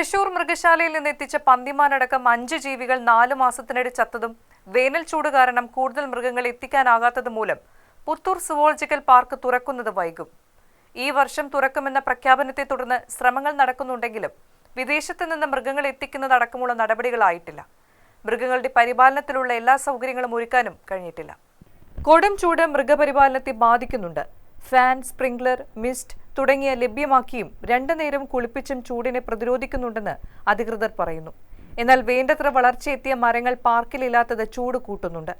തൃശൂർ മൃഗശാലയിൽ നിന്ന് എത്തിച്ച പന്തിമാനടക്കം അഞ്ച് ജീവികൾ നാലു മാസത്തിനിടെ ചത്തതും വേനൽ ചൂട് കാരണം കൂടുതൽ മൃഗങ്ങൾ എത്തിക്കാനാകാത്തത് മൂലം പുത്തൂർ സുവോളജിക്കൽ പാർക്ക് തുറക്കുന്നത് വൈകും. ഈ വർഷം തുറക്കുമെന്ന പ്രഖ്യാപനത്തെ തുടർന്ന് ശ്രമങ്ങൾ നടക്കുന്നുണ്ടെങ്കിലും വിദേശത്ത് നിന്ന് മൃഗങ്ങൾ എത്തിക്കുന്നതടക്കമുള്ള നടപടികളായിട്ടില്ല. മൃഗങ്ങളുടെ പരിപാലനത്തിലുള്ള എല്ലാ സൗകര്യങ്ങളും ഒരുക്കാനും കഴിഞ്ഞിട്ടില്ല. കൊടും ചൂട് മൃഗപരിപാലനത്തെ ബാധിക്കുന്നുണ്ട്. ഫാൻ സ്പ്രിംഗ്ലർ മിസ്റ്റ് തുടങ്ങിയ ലഭ്യമാക്കിയും രണ്ടു നേരം കുളിപ്പിച്ചും ചൂടിനെ പ്രതിരോധിക്കുന്നുണ്ടെന്ന് അധികൃതർ പറയുന്നു. എന്നാൽ വേണ്ടത്ര വളർച്ചയെത്തിയ മരങ്ങൾ പാർക്കിലില്ലാത്തത് ചൂട് കൂട്ടുന്നുണ്ട്.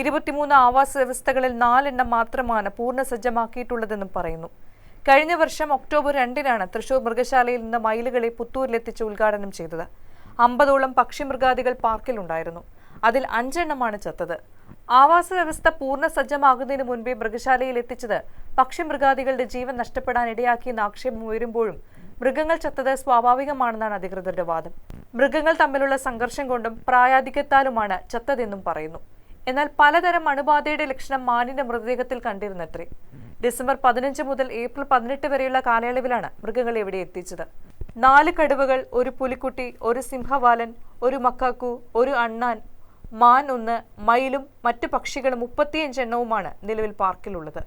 ഇരുപത്തിമൂന്ന് ആവാസ വ്യവസ്ഥകളിൽ നാലെണ്ണം മാത്രമാണ് പൂർണ സജ്ജമാക്കിയിട്ടുള്ളതെന്നും പറയുന്നു. കഴിഞ്ഞ വർഷം ഒക്ടോബർ രണ്ടിനാണ് തൃശൂർ മൃഗശാലയിൽ നിന്ന് മയിലുകളെ പുത്തൂരിലെത്തിച്ച് ഉദ്ഘാടനം ചെയ്തത്. അമ്പതോളം പക്ഷിമൃഗാദികൾ പാർക്കിലുണ്ടായിരുന്നു. അതിൽ അഞ്ചെണ്ണമാണ് ചത്തത്. ആവാസ വ്യവസ്ഥ പൂർണ സജ്ജമാകുന്നതിന് മുൻപേ മൃഗശാലയിൽ എത്തിച്ചത് പക്ഷിമൃഗാദികളുടെ ജീവൻ നഷ്ടപ്പെടാൻ ഇടയാക്കിയെന്ന ആക്ഷേപം ഉയരുമ്പോഴും മൃഗങ്ങൾ ചത്തത് സ്വാഭാവികമാണെന്നാണ് അധികൃതരുടെ വാദം. മൃഗങ്ങൾ തമ്മിലുള്ള സംഘർഷം കൊണ്ടും പ്രായാധിക്യത്താലുമാണ് ചത്തതെന്നും പറയുന്നു. എന്നാൽ പലതരം അണുബാധയുടെ ലക്ഷണം മാനിന്റെ മൃതദേഹത്തിൽ കണ്ടിരുന്നത്രേ. ഡിസംബർ പതിനഞ്ച് മുതൽ ഏപ്രിൽ പതിനെട്ട് വരെയുള്ള കാലയളവിലാണ് മൃഗങ്ങളെ ഇവിടെ എത്തിച്ചത്. നാല് കടുവകൾ ഒരു പുലിക്കുട്ടി ഒരു സിംഹവാലൻ ഒരു മക്കാക്കു ഒരു അണ്ണാൻ മാൻ ഒന്ന് മയിലും മറ്റ് പക്ഷികളും മുപ്പത്തിയഞ്ച് എണ്ണവുമാണ് നിലവിൽ പാർക്കിലുള്ളത്.